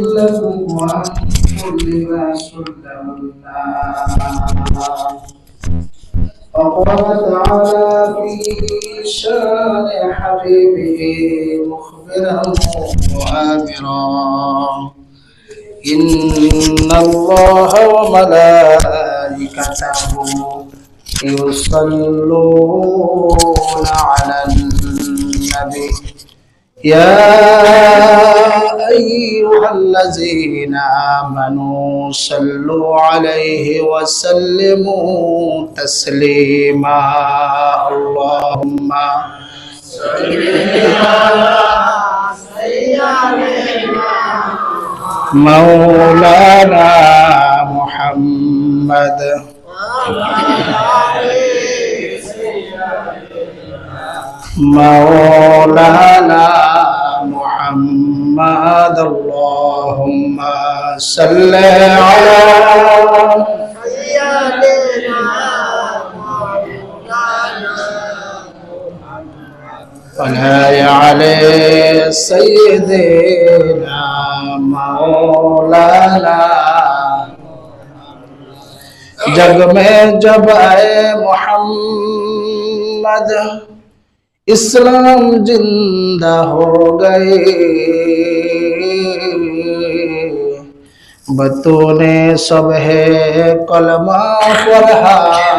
لكم وأنتم لباس لهن وقال تعالى في شان حبيبه مخبرا وآمرا إن الله وملائكته يصلون على النبي يا أيها الذين آمنوا صلوا عليه وسلموا تسليما. اللهم مولانا محمد. مولانا محمد. محمد اللهم صل على سيدنا فنهي عليه سيدنا مولانا جگ میں جب آئے محمد اسلام زندہ ہو گئے बतूने सब है कलमा फरहान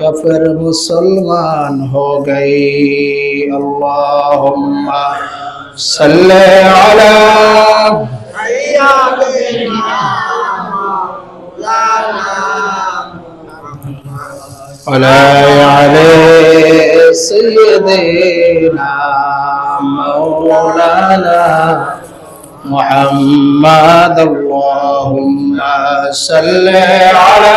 कफिर मुसलमान हो गई अल्लाहुम्मा सल्ले अला अला सैयदना मौलाना محمد اللهم صل على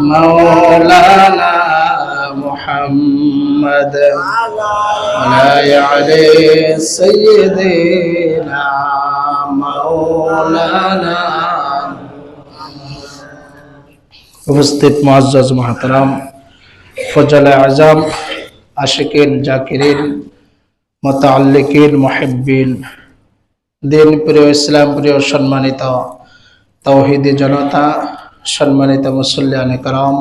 مولانا محمد ولا علي سيدنا مولانا উপস্থিত মুআজ্জাজ মহাতারাম ফজল আজম আশিকিন জাকিরিন মোতাল্লিকিন মুহিব্বিন। দিন প্রিয় ইসলাম, প্রিয় সম্মানিত তৌহিদি জনতা, সম্মানিত মুসল্লিয়ান করম,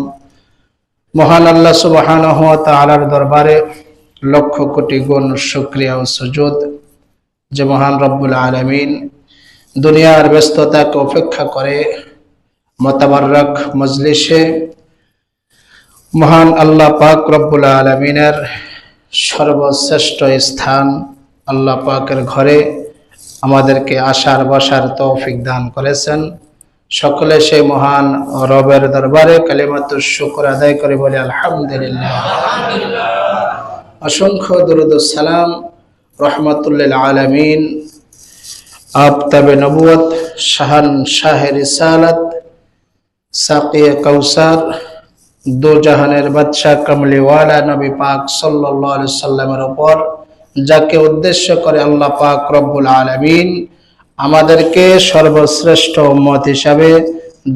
মহান আল্লাহ সুবহানাহু ওয়া তাআলার দরবারে লক্ষ কোটি গুণ শুকরিয়া ও সুজুদ যে মহান রব্বুল আলামিন দুনিয়ার ব্যস্ততাকে উপেক্ষা করে মোতাবারক মজলিসে মহান আল্লাহ পাক রব্বুল আলমিনের সর্বশ্রেষ্ঠ স্থান আল্লাহ পাকের ঘরে আমাদেরকে আসার, বসার তৌফিক দান করেছেন। সকলে সেই মহান রবের দরবারে কালিমাত শুকর আদায় করে বলে আলহামদুলিল্লাহ। অসংখ্য দরুদ সালাম রহমতুল্লিল আলমিন। আফতাবে নবুয়ত শাহান শাহের রিসালাত, সাকিয়ে কৌসার দো জাহানের বাদশাহ কমলিওয়ালা নবী পাক সাল্লাল্লাহু সাল্লামের উপর যাকে উদ্দেশ্য করে আল্লাহ পাক রব্বুল আলামিন আমাদেরকে সর্বশ্রেষ্ঠ মত হিসাবে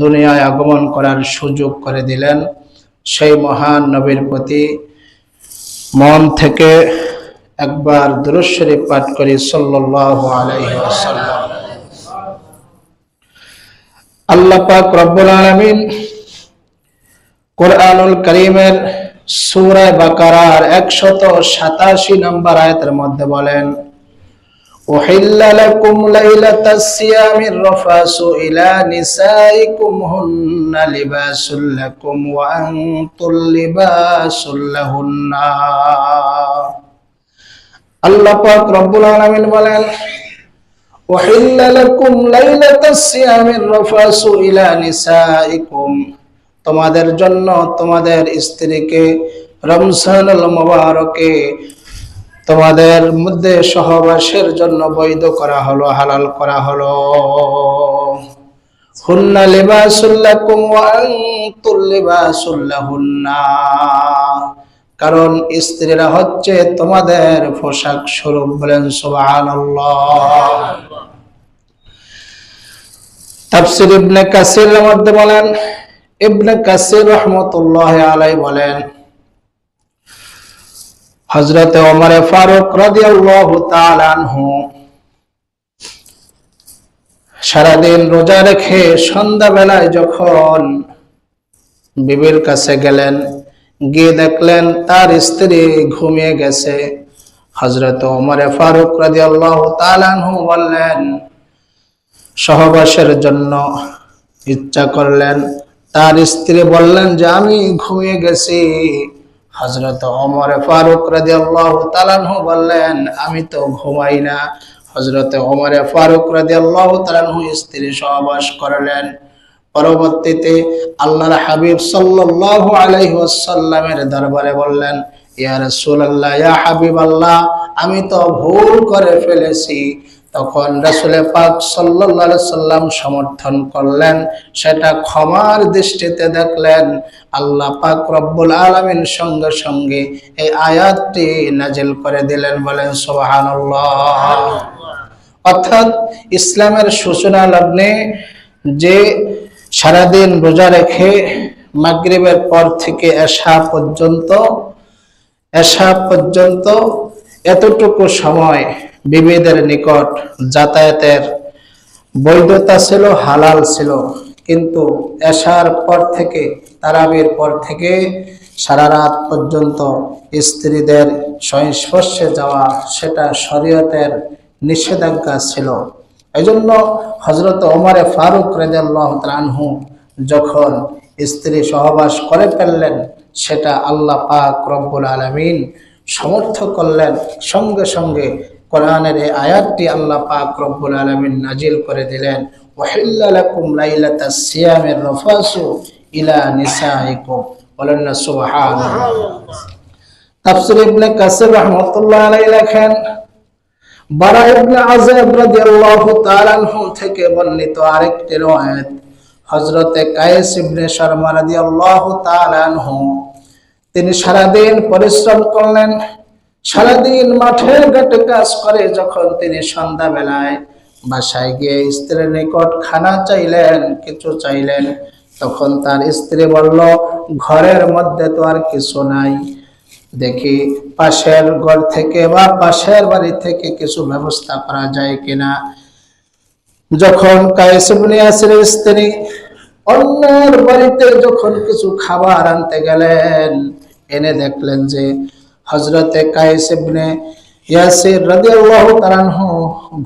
দুনিয়ায় আগমন করার সুযোগ করে দিলেন। সেই মহান নবীর প্রতি মন থেকে একবার দুরুশ্বরী পাঠ করি সাল্লাল্লাহু আলাইহি ওয়াসাল্লাম। আল্লাহ পাক রব্বুল আলামিন কোরআনুল করিমের সূরা বাকারার 187 নম্বর আয়াতের মধ্যে বলেন أحل لكم ليلة الصيام الرفاس إلى نسائكم هن لباس لكم وأنتم لباس لهن আল্লাহ পাক রব্বুল আলামিন বলেন وحل لكم ليلة الصيام الرفاس إلى نسائكم তোমাদের জন্য তোমাদের স্ত্রীকে রমজানুল মুবারকে তোমাদের মধ্যে সহবাসের জন্য বৈধ করা হলো, হালাল করা হলো। হুন্না কারণ স্ত্রীরা হচ্ছে তোমাদের পোশাক স্বরূপ বলেন সুবহানাল্লাহ। তাফসির ইবনে মধ্যে বলেন ইবনে কাসির রহমতুল্লাহ আলাই বলেন হজরত ওমরে ফারুক রাদিয়াল্লাহু তাআলা আনহু সারাদিন রোজা রেখে সন্ধ্যাবেলায় যখন বিবির কাছে গেলেন, গিয়ে দেখলেন তার স্ত্রী ঘুমিয়ে গেছে। হজরত ওমরে ফারুক রাদিয়াল্লাহু তাআলা আনহু বললেন, সহবাসের জন্য ইচ্ছা করলেন তার স্ত্রী বললেন, যে আমি ঘুমিয়ে গেছি। হজরত ওমর ফারুক রাদিয়াল্লাহু তাআলাহু বললেন, আমি তো ঘুমাই না। হজরত ওমর ফারুক রাদিয়াল্লাহু তাআলাহু স্ত্রী সহবাস করলেন। পরবর্তীতে আল্লাহর হাবিব সাল্লাল্লাহু আলাইহি ওয়াসাল্লামের দরবারে বললেন, ইয়া রাসূলুল্লাহ, ইয়া হাবিব আল্লাহ আমি তো ভুল করে ফেলেছি। তখন রাসূল পাক আলাইহি সাল্লাম সমর্থন করলেন, সেটা ক্ষমার দৃষ্টিতে দেখলেন। আল্লাহ পাক রব্বুল আলামিন সঙ্গে সঙ্গে এই আয়াতটি নাজিল করে দিলেন, বলেন, সুবহানাল্লাহ। অর্থাৎ ইসলামের সূচনা লগ্নে যে সারাদিন রোজা রেখে মাগরিবের পর থেকে এশা পর্যন্ত এশা পর্যন্ত এতটুকু সময় বিবিদের নিকট যাতায়াতের বৈধতা ছিল, হালাল ছিল। কিন্তু এশার পর থেকে, তারাবির পর থেকে সারা রাত পর্যন্ত স্ত্রীদের সংস্পর্শে যাওয়া সেটা শরীয়তের নিষেধাজ্ঞা ছিল। এই জন্য হজরত ওমরে ফারুক রেজাল্লাহ আনহু যখন স্ত্রী সহবাস করে ফেললেন, সেটা আল্লাহ পাক রব্বুল আলমিন সমর্থ করলেন। সঙ্গে সঙ্গে কোরআনের এই আয়াতটি আল্লাহ পাক রব্বুল আলমিন নাজিল করে দিলেন। থেকে বর্ণিত আরেকটি রওয়ায়াত, হযরতে কায়েস ইবনে শর্মা তাআলা আনহু তিনি সারাদিন পরিশ্রম করলেন। সারাদিন মাঠের ঘাটে কাজ করে যখন তিনি সন্ধ্যাবেলায় বাসায় গিয়ে স্ত্রীর নিকট খানা চাইলেন, কিছু চাইলেন, তখন তার স্ত্রী বলল, ঘরের মধ্যে তো আর কিছু নাই। দেখি, পাশের ঘর থেকে বা পাশের বাড়ি থেকে কিছু ব্যবস্থা করা যায় কিনা? যখন কায়েসিবনে আসির স্ত্রী অন্যের বাড়িতে যখন কিছু খাবার আনতে গেলেন এনে দেখলেন যে হজরতে কায়েসিবনে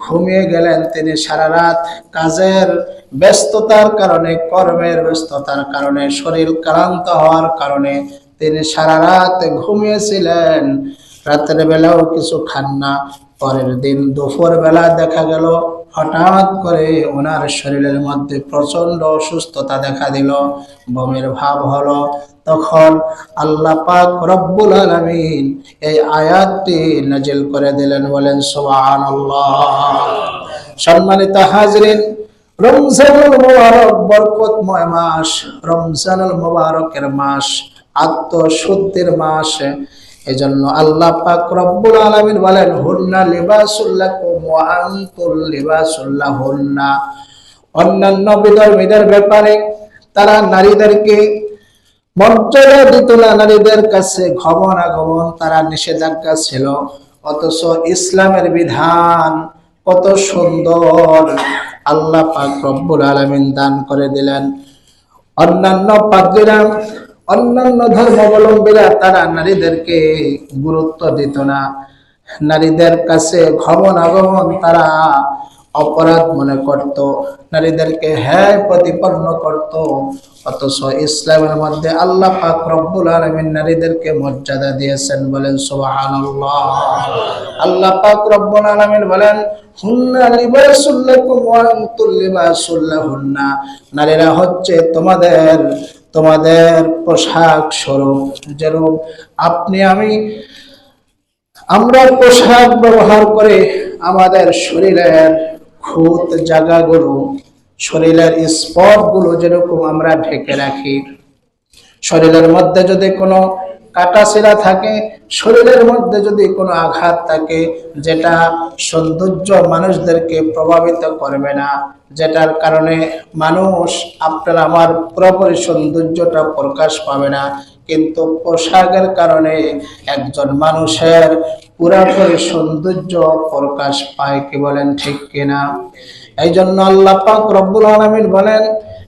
ঘুমিয়ে গেলেন। তিনি সারা রাত কাজের ব্যস্ততার কারণে, কর্মের ব্যস্ততার কারণে, শরীর ক্লান্ত হওয়ার কারণে তিনি সারা রাত ঘুমিয়েছিলেন। রাতের বেলাও কিছু খান না। পরের দিন দুপুর বেলা দেখা গেল হঠাৎ করে ওনার শরীরের মধ্যে প্রচণ্ড অসুস্থতা দেখা দিল, বমির ভাব হলো। তখন আল্লাহ পাক রব্বুল আলামিন এই আয়াতটি নাজিল করে দিলেন, বলেন, সুবহানাল্লাহ। সম্মানিত হাজরিন, রমজানুল মুবারক বরকতময় মাস, রমজানুল মুবারকের মাস, আত্মশুদ্ধির মাস। এজন্য আল্লাহ পাক রব্বুল আলামিন বলেন, হুন্না লিবাসুল্লাকুম ওয়া আনতুম অন্যান্য বিধর্মীদের ব্যাপারে তারা নারীদেরকে মর্যাদা দিত না। নারীদের কাছে গমনাগমন তারা নিষেধাজ্ঞা ছিল। অথচ ইসলামের বিধান কত সুন্দর। আল্লাহ পাক রব্বুল আলামিন দান করে দিলেন। অন্যান্য পাদ্রীরা অন্যান্য ধর্মাবলম্বীরা তারা নারীদেরকে গুরুত্ব দিত না। নারীদের কাছে গমন আগমন তারা অপরাধ মনে করত। নারীদেরকে হ্যায় প্রতিপন্ন করত। অথচ ইসলামের মধ্যে আল্লাহ পাক রব্বুল আলমিন নারীদেরকে মর্যাদা দিয়েছেন বলেন, সুবহানাল্লাহ। আল্লাহ পাক রব্বুল আলমিন বলেন নারীরা হচ্ছে তোমাদের তোমাদের পোশাক স্বরূপ, যেরকম আপনি আমি, আমরা পোশাক ব্যবহার করে আমাদের শরীরের খুঁত জায়গাগুলো, শরীরের স্পটগুলো যেরকম আমরা ঢেকে রাখি, শরীরের মধ্যে যদি কোনো কাটাছিরা থাকে, শরীরের মধ্যে যদি কোনো আঘাত থাকে, যেটা সৌন্দর্য মানুষদেরকে প্রভাবিত করবে না, যেটার কারণে মানুষ আপনার আমার পুরোপুরি সৌন্দর্যটা প্রকাশ পাবে না, কিন্তু পোশাকের কারণে একজন মানুষের পুরাপুরি সৌন্দর্য প্রকাশ পায় কি বলেন ঠিক কিনা? এই জন্য আল্লাহ পাক রব্বুল আলামিন বলেন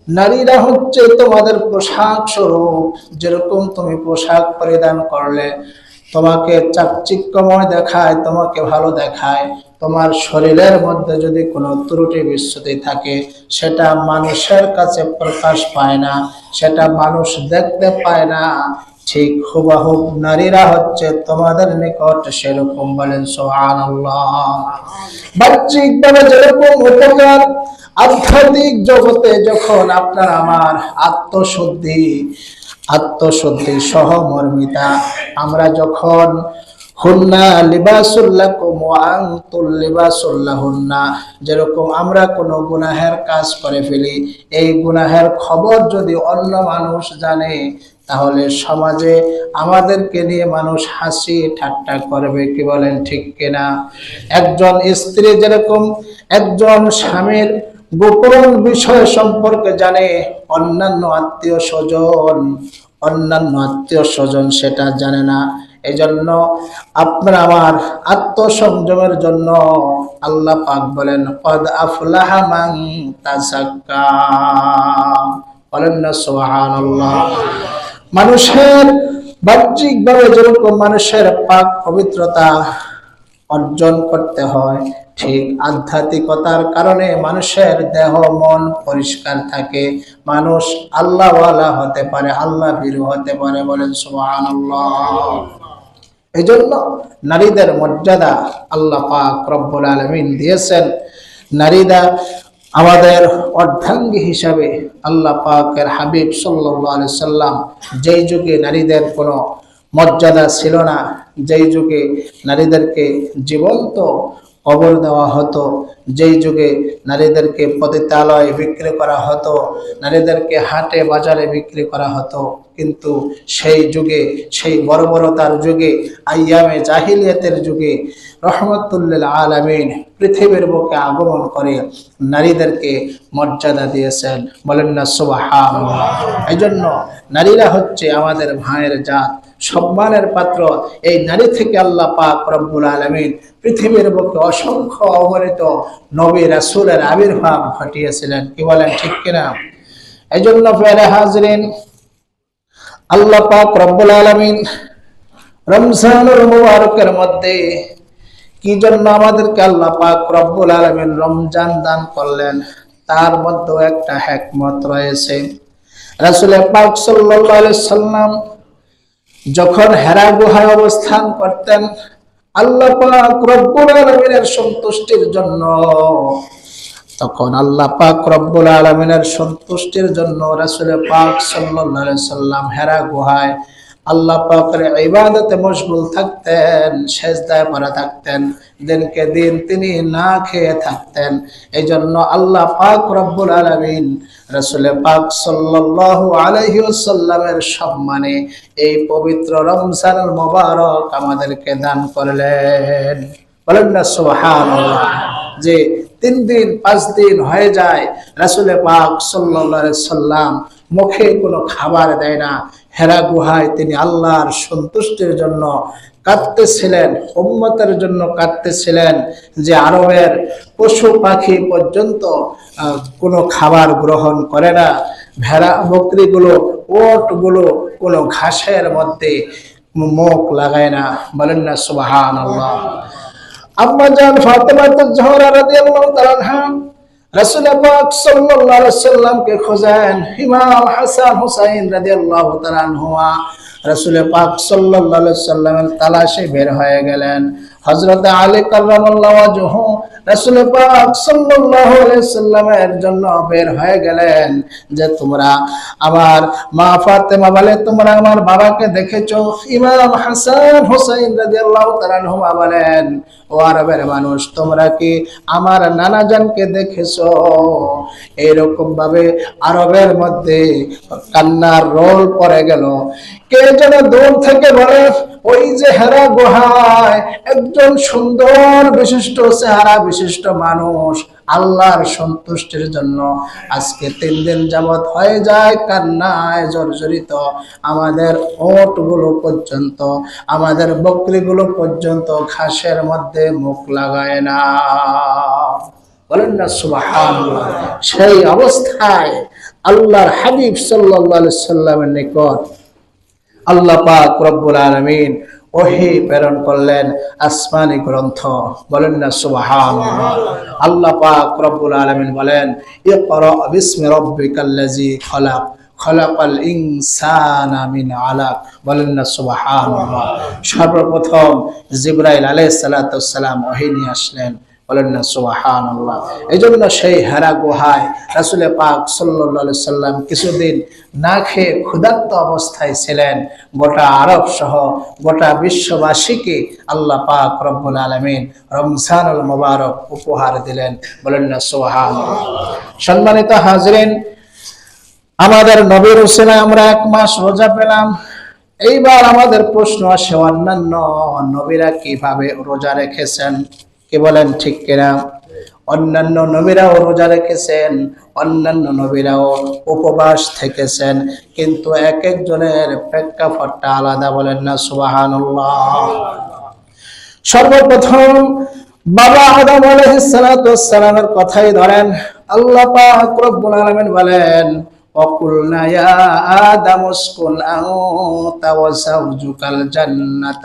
নারীরা হচ্ছে তোমাদের পোশাক স্বরূপ। যেরকম তুমি পোশাক পরিধান করলে, তোমাকে চাকচিক্যময় দেখায়, তোমাকে ভালো দেখায়। তোমার শরীরের মধ্যে যদি কোনো ত্রুটি বিচ্যুতি থাকে, সেটা মানুষের কাছে প্রকাশ পায় না, সেটা মানুষ দেখতে পায় না। ঠিক হুবাহুব নারীরা হচ্ছে তোমাদের নিকট সেরকম বলেন সোহান বাহ্যিক ভাবে যেরকম উপকার আধ্যাত্মিক জগতে যখন আপনার আমার আত্মশুদ্ধি আত্মশুদ্ধি সহমর্মিতা, আমরা যখন হুন্না লিবাসুল্লাকুম ওয়া আনতুল লিবাসুল্লাহুন্না যেরকম আমরা কোনো গুনাহের কাজ করে ফেলি, এই গুনাহের খবর যদি অন্য মানুষ জানে, তাহলে সমাজে আমাদেরকে নিয়ে মানুষ হাসি ঠাট্টা করবে, কি বলেন ঠিক কিনা? একজন স্ত্রী যেরকম একজন স্বামীর গোপন বিষয় সম্পর্কে জানে অন্যান্য আত্মীয় স্বজন। অন্যান্য আত্মীয় স্বজন সেটা জানে না। এজন্য আপনার আমার আত্মসংযমের জন্য আল্লাহ পাক বলেন, কদ আফলাহা মান তাযাক্কা। বলেন না, সুবহানাল্লাহ। মানুষের বাহ্যিকভাবে যেরকম মানুষের পাক পবিত্রতা অর্জন করতে হয়। ঠিক আধ্যাত্মিকতার কারণে মানুষের দেহ, মন পরিষ্কার থাকে। মানুষ আল্লাহওয়ালা হতে পারে, আল্লাহ ভীরু হতে পারে বলেন সুবহানাল্লাহ। এই জন্য নারীদের মর্যাদা আল্লাহ পাক রব্বুল আলমিন দিয়েছেন। নারীরা আমাদের অর্ধাঙ্গী হিসাবে আল্লাহ পাকের হাবিব সাল্লাহ সাল্লাম যেই যুগে নারীদের কোনো মর্যাদা ছিল না। যেই যুগে নারীদেরকে জীবন্ত কবর দেওয়া হতো, যেই যুগে নারীদেরকে পতিতালয়ে বিক্রি করা হতো, নারীদেরকে হাটে বাজারে বিক্রি করা হতো। কিন্তু সেই যুগে, সেই বর্বরতার যুগে, আইয়ামে জাহিলিয়াতের যুগে রহমতুল্লিল আলমিন পৃথিবীর বুকে আগমন করে নারীদেরকে মর্যাদা দিয়েছেন। বলেন না সুবাহ এই জন্য নারীরা হচ্ছে আমাদের ভাইয়ের জাত। সম্মানের পাত্র। এই নারী থেকে আল্লাহ পাক রব্বুল আলমিন পৃথিবীর বুকে অসংখ্য অগণিত নবী, রাসুলের আবির্ভাব ঘটিয়েছিলেন। কি বলেন, ঠিক কিনা? এই জন্য ফেরে হাজরিন, আল্লাহ পাক রব্বুল আলমিন রমজানুল মুবারকের মধ্যে কি জন্য আমাদেরকে আল্লাহ পাক রব্বুল আলমিন রমজান দান করলেন, তার মধ্যেও একটা হ্যাকমত রয়েছে। রাসুল পাক সাল্লাহ সাল্লাম যখন হেরা গুহায় অবস্থান করতেন, আল্লাহ পাক রব্বুল আলমিনের সন্তুষ্টির জন্য, তখন আল্লাহ পাক রব্বুল আলমিনের সন্তুষ্টির জন্য রাসুল পাক সাল্লাহ সাল্লাম হেরা গুহায় আল্লাহ পাকের ইবাদতে মশগুল থাকতেন, সেজদায় পড়া থাকতেন, দিনকে দিন তিনি না খেয়ে থাকতেন। এই জন্য আল্লাহ পাক রব্বুল আলমিন পাক সম্মানে এই পবিত্র রমজান মোবারক আমাদেরকে দান করলেন। বলেন না যে তিন দিন, পাঁচ দিন হয়ে যায়, রাসুলে পাক সাল্লাল্লাহু সাল্লাম মুখে কোনো খাবার দেয় না। হেরা গুহায় তিনি আল্লাহর সন্তুষ্টির জন্য কাঁদতেছিলেন, উম্মতের জন্য কাঁদতেছিলেন যে আরবের পশু পাখি পর্যন্ত কোনো খাবার গ্রহণ করে না। ভেড়া, বকরিগুলো, ওটগুলো কোনো ঘাসের মধ্যে মুখ লাগায় না। বলেন না সুবাহান আল্লাহ আম্মা জান ফাতেমা জোহরা রাদিয়াল্লাহু তাআলা রাসূল পাক সাল্লাল্লাহু আলাইহি খোঁজেন ইমাম হাসান হুসাইন রাদিয়াল্লাহু তাআলা রাসূল পাক আলাইহি সাল্লামের তালাশে বের হয়ে গেলেন। হযরত আলী ওয়াজহু রাসূল পাক সাল্লামের জন্য বের হয়ে গেলেন যে, তোমরা আমার মা ফাতেমা বলে তোমরা আমার বাবাকে দেখেছ? ইমাম হাসান হুসাইন রাদিয়াল্লাহু বলেন, ও আরবের মানুষ, তোমরা কি আমার নানা জানকে দেখেছ? এরকম ভাবে আরবের মধ্যে কান্নার রোল পড়ে গেল। কে যেন দূর থেকে বলে, ওই যে হেরা গুহায়, একজন সুন্দর বিশিষ্ট চেহারা, বিশিষ্ট মানুষ, আল্লাহর সন্তুষ্টির জন্য আজকে তিন দিন হয়ে যায় কান্নায় জর্জরিত। আমাদের ওটগুলো পর্যন্ত, আমাদের বকরিগুলো পর্যন্ত ঘাসের মধ্যে মুখ লাগায় না। বলেন না, সুবহানাল্লাহ। সেই অবস্থায় আল্লাহর হাবিব সাল্লাল্লাহু সাল্লামের নিকট আল্লাহ পাক রব্বুল আলামিন ওহি প্রেরণ করলেন আসমানি গ্রন্থ। বলেন না সুবহানাল্লাহ। আল্লাহ পাক রব্বুল আলামিন বলেন, ইকরা বিসমি রাব্বিকাল্লাযী খলাক, খলাকাল ইনসানা মিন আলাক। বলেন না সুবহানাল্লাহ। সর্বপ্রথম জিবরাইল আলাইহিস সালাম ওহি নিয়ে আসলেন। বলেন না, সুবহানাল্লাহ। এই জন্য সেই হেরা গুহায় রাসুল পাক সাল্লাল্লাহু সাল্লাম কিছুদিন না খেয়ে ক্ষুধার্ত অবস্থায় ছিলেন। গোটা আরব সহ গোটা বিশ্ববাসীকে আল্লাহ পাক রব্বুল আলমিন রমজানুল মুবারক উপহার দিলেন। বলেন না, সুবহানাল্লাহ। সম্মানিত হাজরিন, আমাদের নবীর হোসেনে আমরা এক মাস রোজা পেলাম। এইবার আমাদের প্রশ্ন আসে, অন্যান্য নবীরা কীভাবে রোজা রেখেছেন? কি বলেন ঠিক কিনা? অন্যান্য নবীরাও রোজা রেখেছেন, অন্যান্য নবীরাও উপবাস থেকেছেন, কিন্তু এক একজনের প্রেক্ষাপটটা আলাদা বলেন না, সুবহানাল্লাহ। সর্বপ্রথম বাবা আদম আলাইহিস সালাতু সালামের কথাই ধরেন, আল্লাহ পাক রব্বুল বলেন وقلنا يا آدم اسكن أنت وزوجك الجنة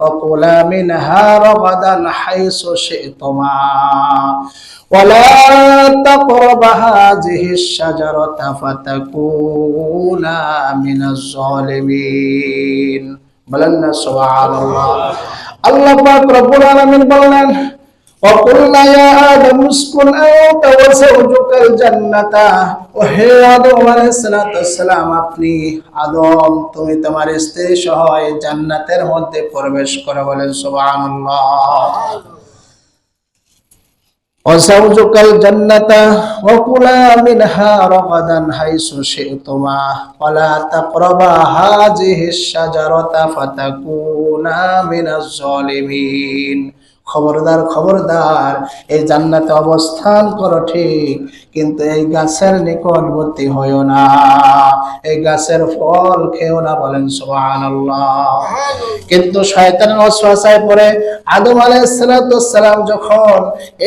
وكلا منها رغدا حيث شئتما ولا تقرب هذه الشجرة فتكونا من الظالمين بلنا سبحان الله الله أكبر رب العالمين بلنا وقلنا يا آدم اسكن أنت وزوجك الجنة ওহে আদম আলাইহিস সালাম আপনি আদম তুমি তোমার স্ত্রী সহ এই জান্নাতের মধ্যে প্রবেশ করে বলেন সুবহানাল্লাহ وزوجك الجنة وكلا منها رغدا حيث شئتما ولا تقربا هذه الشجرة فتكونا من الظالمين খবরদার খবরদার এই জান্নাতে অবস্থান করো ঠিক কিন্তু এই গাছের নিকটবর্তী হইও না। এই গাছের ফল খেও না বলেন সুবহানাল্লাহ। কিন্তু শয়তানের অশ্বাসায় পরে আদম আলাইহিসসালাম যখন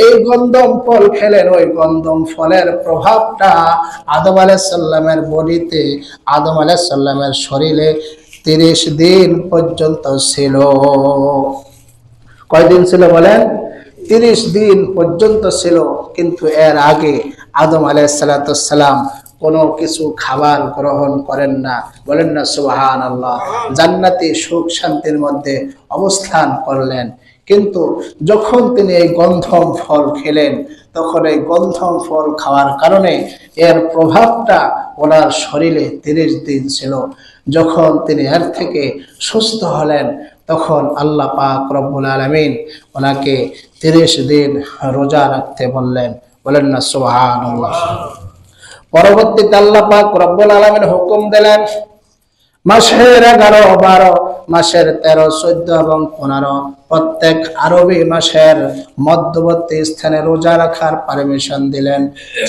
এই গন্ধম ফল খেলেন ওই গন্ধম ফলের প্রভাবটা আদম আলাইহিসসালামের বডিতে আদম আলাইহিসসালামের শরীরে তিরিশ দিন পর্যন্ত ছিল। কয়দিন ছিল বলেন? তিরিশ দিন পর্যন্ত ছিল, কিন্তু এর আগে আদম আলাইসালাম কোনো কিছু খাবার গ্রহণ করেন না। বলেন না সুবাহান আল্লাহ জান্নাতি সুখ শান্তির মধ্যে অবস্থান করলেন। কিন্তু যখন তিনি এই গন্ধম ফল খেলেন, তখন এই গন্ধম ফল খাওয়ার কারণে এর প্রভাবটা ওনার শরীরে তিরিশ দিন ছিল। যখন তিনি এর থেকে সুস্থ হলেন তখন আল্লাহ পাক রব্বুল আলমিন ওনাকে তিরিশ দিন রোজা রাখতে বললেন। বলেন না সোহান পরবর্তীতে আল্লাহ পাক রব্বুল আলমিন হুকুম দিলেন, মাসের এগারো, বারো, মাসের তেরো, চোদ্দ এবং পনেরো, প্রত্যেক আরবি মাসের মধ্যবর্তী স্থানে রোজা রাখার পারমিশন দিলেন।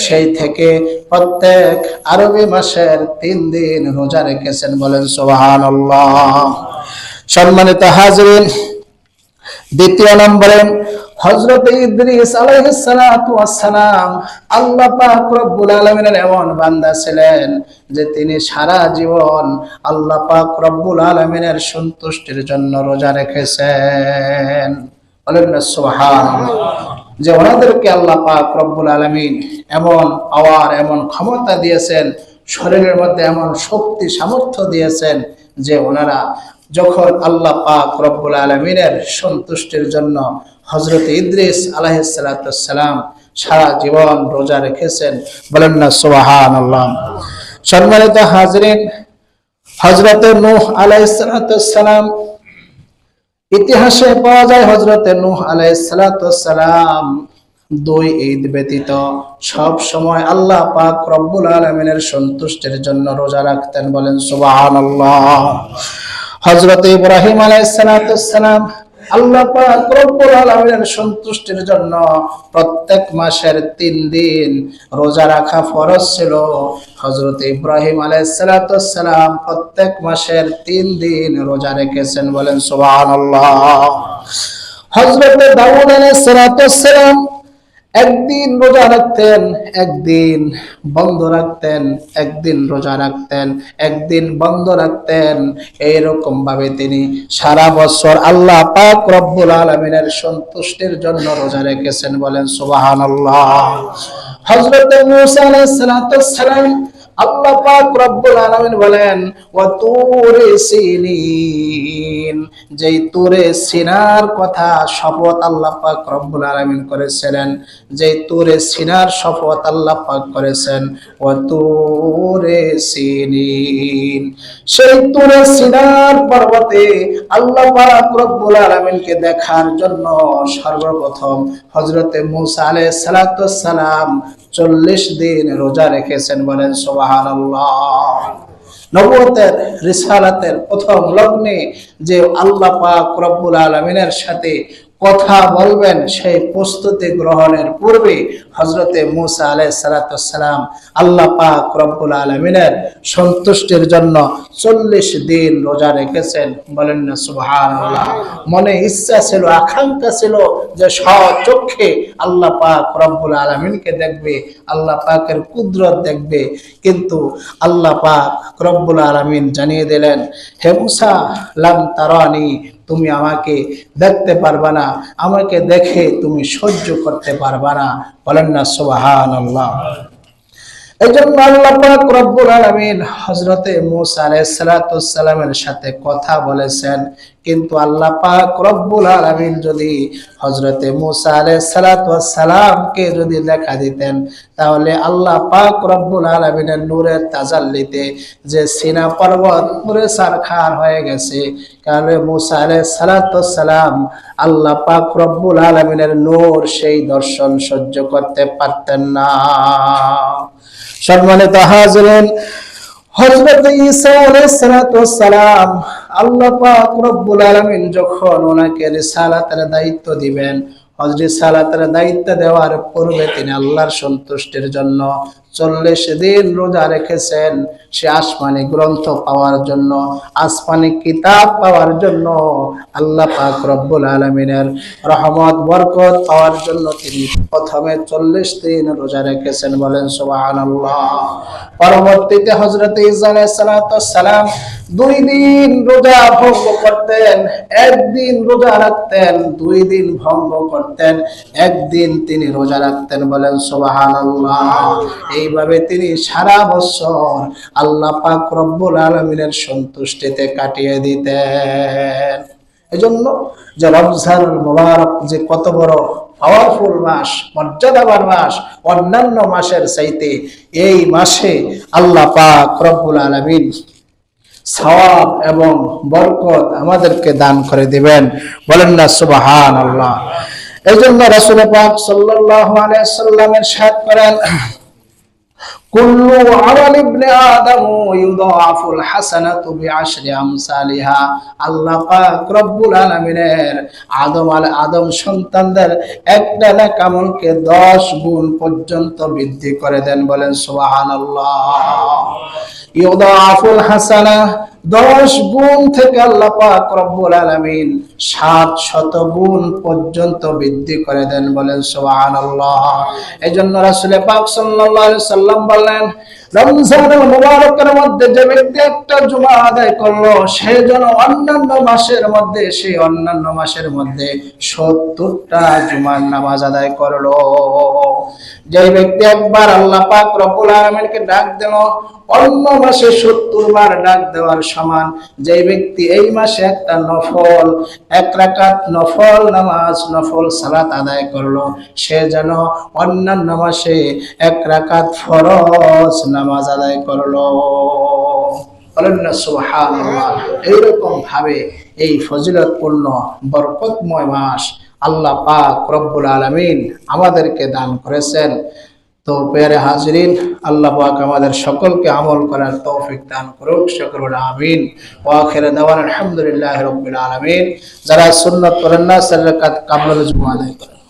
সেই থেকে প্রত্যেক আরবি মাসের তিন দিন রোজা রেখেছেন বলেন সোহান সম্মানিত হাজরিন, দ্বিতীয় নম্বরে হযরত ইদ্রিস আলাইহিস সালাতু ওয়াসসালাম আল্লাহ পাক রব্বুল আলামিনের এমন বান্দা ছিলেন যে তিনি সারা জীবন আল্লাহ পাক রব্বুল আলামিনের সন্তুষ্টির জন্য রোজা রেখেছেন। বলেন সুবহানাল্লাহ। যে ওনাদেরকে আল্লাহ পাক রব্বুল আলামিন এমন পাওয়ার, এমন ক্ষমতা দিয়েছেন, শরীরের মধ্যে এমন শক্তি, সামর্থ্য দিয়েছেন যে ওনারা যখন আল্লাহ পাক রব্বুল আলমিনের সন্তুষ্টির জন্য হজরত ইদ্রিস আলাহিসাল্লাম সারা জীবন রোজা রেখেছেন, বলেন না সোহান আল্লাহ সম্মানিত হাজরিন হজরত নূহ আলাইসালাম ইতিহাসে পাওয়া যায় হজরত নূহ আলাইসালাম দুই ঈদ ব্যতীত। সব সময় আল্লাহ পাক রব্বুল আলমিনের সন্তুষ্টির জন্য রোজা রাখতেন, বলেন সুবাহ আল্লাহ হজরত ইব্রাহিম আলাইসালাম আল্লাহ পাক সন্তুষ্টির জন্য প্রত্যেক মাসের তিন দিন রোজা রাখা ফরজ ছিল। হযরত ইব্রাহিম আলাইহিস সালাতু প্রত্যেক মাসের তিন দিন রোজা রেখেছেন বলেন সুবহানাল্লাহ। হযরত দাউদ আলাইহিস সালাতু সালাম একদিন রোজা রাখতেন, একদিন বন্ধ রাখতেন, একদিন রোজা রাখতেন, একদিন বন্ধ রাখতেন। এইরকম ভাবে তিনি সারা বছর আল্লাহ পাক রব্বুল আলমিনের সন্তুষ্টির জন্য রোজা রেখেছেন বলেন সুবহানাল্লাহ। হযরত মুসা আলাইহিস সালাম আল্লাহ পাক রব্বুল আলামিন বলেন, ওয়া সিনিন যেই তুরে সিনার কথা শপথ আল্লাহ পাক রব্বুল আলামিন করেছিলেন, যেই তুরে সিনার শপথ আল্লাহ পাক করেছেন, ওয়া সিনিন সেই তুরে সিনার পর্বতে আল্লাহ পাক রব্বুল আলামিনকে দেখার জন্য সর্বপ্রথম হযরতে মূসা আলাইহিস সালাম চল্লিশ দিন রোজা রেখেছেন বলেন সোবাহান নবতের রিসালাতের প্রথম লগ্নে যে আল্লাহ পাক রব্বুল আলমিনের সাথে কথা বলবেন সেই প্রস্তুতি গ্রহণের পূর্বে হজরতে মুসা আলাই সালাতাম আল্লাহ পাক রব্বুল আলমিনের সন্তুষ্টির জন্য চল্লিশ দিন রোজা রেখেছেন। বলেন না সুবহান মনে ইচ্ছা ছিল, আকাঙ্ক্ষা ছিল যে স্বচক্ষে আল্লাহ পাক রব্বুল আলমিনকে দেখবে, আল্লাহ পাকের কুদরত দেখবে। কিন্তু আল্লাহ পাক রব্বুল আলমিন জানিয়ে দিলেন, হে মুসা, লাম তারানি তুমি আমাকে দেখতে পারবা না। আমাকে দেখে তুমি সহ্য করতে পারবা না। বলেন না সোহান যদি দেখা দিতেন, তাহলে আল্লাহ পাক রব্বুল আলামিনের নূরের তাজাল্লিতে যে সিনা পর্বত পুরে সারখার হয়ে গেছে কারণ মূসা আলাইহিস সালাতু আল্লাহ পাক রব্বুল আলামিনের নূর সেই দর্শন সহ্য করতে পারতেন না। সম্মানিত হাজরেন, হযরত ঈসা আলাইহিস সালাতু সালাম আল্লাহ পাক রব্বুল আলামিন যখন ওনাকে রিসালাতের দায়িত্ব দিবেন হজরত সালাতের দায়িত্ব দেওয়ার পূর্বে তিনি আল্লাহর সন্তুষ্টির জন্য চল্লিশ দিন রোজা রেখেছেন। সে আসমানি গ্রন্থ পাওয়ার জন্য, আসমানি কিতাব পাওয়ার জন্য, আল্লাহ পাক রব্বুল আলমিনের রহমত, বরকত পাওয়ার জন্য তিনি প্রথমে চল্লিশ দিন রোজা রেখেছেন বলেন সোবাহান পরবর্তীতে হজরত সালাম দুই দিন রোজা ভঙ্গ করতেন, একদিন রোজা রাখতেন, দুই দিন ভঙ্গ করতেন একদিন তিনি রোজা রাখতেন, বলেন সোবাহান এইভাবে তিনি সারা বছর আল্লাহ পাক রব্বুল আলমিনের সন্তুষ্টিতে কাটিয়ে দিতেন। এজন্য যে রমজান মোবারক যে কত বড় পাওয়ারফুল মাস, মর্যাদাবান মাস, অন্যান্য মাসের চাইতে এই মাসে আল্লাহ পাক রব্বুল আলমিন সওয়াব এবং বরকত আমাদেরকে দান করে দিবেন। বলেন না সুবাহান আল্লাহ এই জন্য রসুল পাক সাল্লাহ আলাইসাল্লামের করেন, কুল্লু আমাল ইবনে আদম ইউদাফুল হাসানাতু বিআশরি আমসালিহা। আল্লাহ পাক রব্বুল আলামিনের আদম আল আদম সন্তানদের একটা নেক আমলকে 10 গুণ পর্যন্ত বৃদ্ধি করে দেন বলেন, সুবহানাল্লাহ। ইউদাফুল হাসানা দশ গুণ থেকে আল্লাহ পাক রব্বুল আলামিন সাত শত গুণ পর্যন্ত বৃদ্ধি করে দেন বলেন, সুবহানাল্লাহ। এজন্য রাসূল পাক সাল্লাল্লাহু আলাইহি সাল্লাম বললেন মুবারকের মধ্যে যে ব্যক্তি একটা জুমা আদায় করল, সে যেন অন্যান্য মাসের মধ্যে, সে অন্যান্য মাসের মধ্যে সত্তরটা জুমার নামাজ আদায় করল। যে ব্যক্তি একবার আল্লাহ পাক রব্বুল আলামিনকে ডাক দিল, অন্য মাসে সত্তর বার ডাক দেওয়ার সমান। যে ব্যক্তি এই মাসে একটা নফল, এক রাকাত নফল নামাজ, নফল সালাত আদায় করল, সে যেন অন্যান্য মাসে এক রাকাত ফরজ নামাজ আদায় করল। এইরকম ভাবে এই ফজিলতপূর্ণ, বরকতময় মাস আল্লাহ পাক রব্বুল আলমিন আমাদেরকে দান করেছেন। তো পেয়ারে হাজরিন, আল্লাহ পাক আমাদের সকলকে আমল করার তৌফিক দান করুক শকরুল আমিন। ওয়াখির দেওয়ান আলহামদুলিল্লাহ রব্বুল আলমিন। যারা সুন্নত করেন না সাল্লাকাত কাবলাল জুমা আদায় করেন।